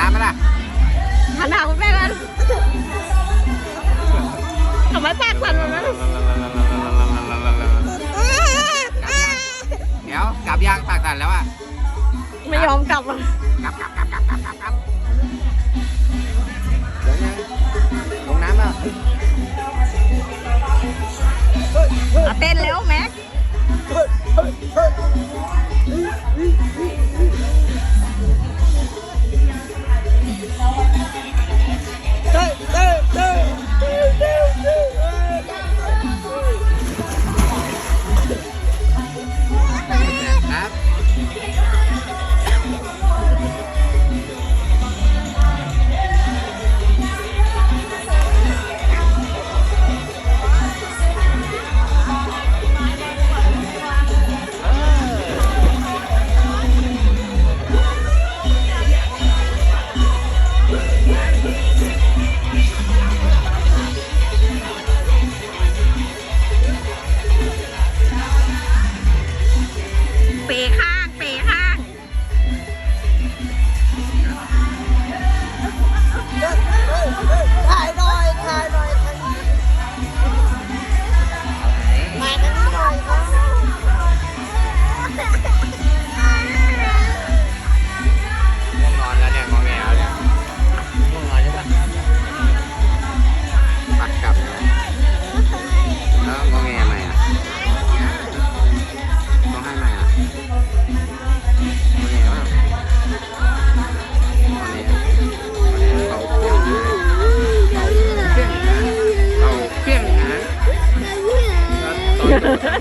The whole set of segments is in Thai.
น้ำไหมล่ะหันหน้าคุณแม่กันทำไมปากสั่นแบบนั้นเดี๋ยวกลับยางปากสั่นแล้วอะไม่ยอมกลับกลับกลับกลับกลับกลับกลับเดี๋ยวนะลงน้ำแล้วเต้นเร็วแม็ก เปค่ะ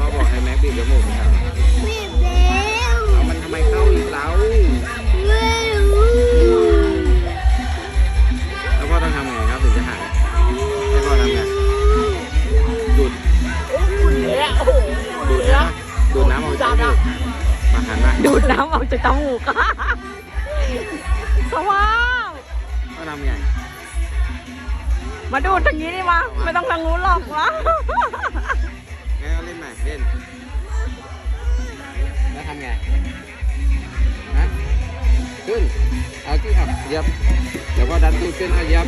มาบอกให้แม็กบีบจมูกนะครับเอามันทำไมเข้าอีกแล้วแล้วพ่อต้องทำไงครับถึงจะหายให้พ่อทำไงดูดโอ้โหดูดนะดูดน้ำออกจากจมูกมาหันมาดูดน้ำออกจากจมูกสว่างพ่อทำไงมาดูดทางนี้ดิมาไม่ต้องทางนู้นหรอกวะ ทำไงนะขึ้นเอาขึ้นอะเหยับเดี๋ยวพ่อดันตูดขึ้นอะเหยับ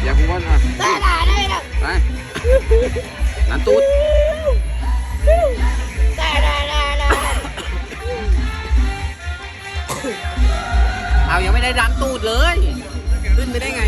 เหยับข้างบนอะได้ได้ได้ได้ไปดันตูดได้ได้ได้ได้เอายังไม่ได้ดันตูดเลย ขึ้นไปได้ไง